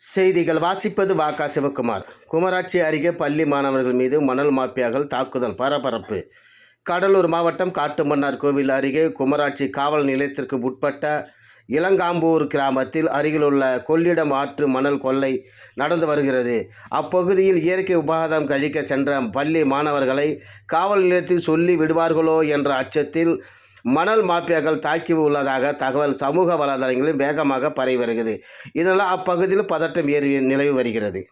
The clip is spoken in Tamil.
செய்திகள். வாசிப்பது வாக்கா சிவகுமார் குமராட்சி அருகே பள்ளி மாணவர்கள் மீது மணல் மாஃபியாக்கள் தாக்குதல் பரபரப்பு. கடலூர் மாவட்டம் காட்டுமன்னார் கோவில் அருகே குமராட்சி காவல் நிலையத்திற்கு உட்பட்ட இளங்காம்பூர் கிராமத்தில் அருகிலுள்ள கொள்ளிடம் ஆற்று மணல் கொள்ளை நடந்து வருகிறது. அப்பகுதியில் இயற்கை உபாதம் கழிக்க சென்ற பள்ளி மாணவர்களை காவல் நிலையத்தில் சொல்லி விடுவார்களோ என்ற அச்சத்தில் மணல் மாஃபியாக்கள் தாக்கி உள்ளதாக தகவல் சமூக வலைதளங்களில் வேகமாக பரவி வருகிறது. இதனால் அப்பகுதியில் பதட்டம் ஏறி நிலவி வருகிறது.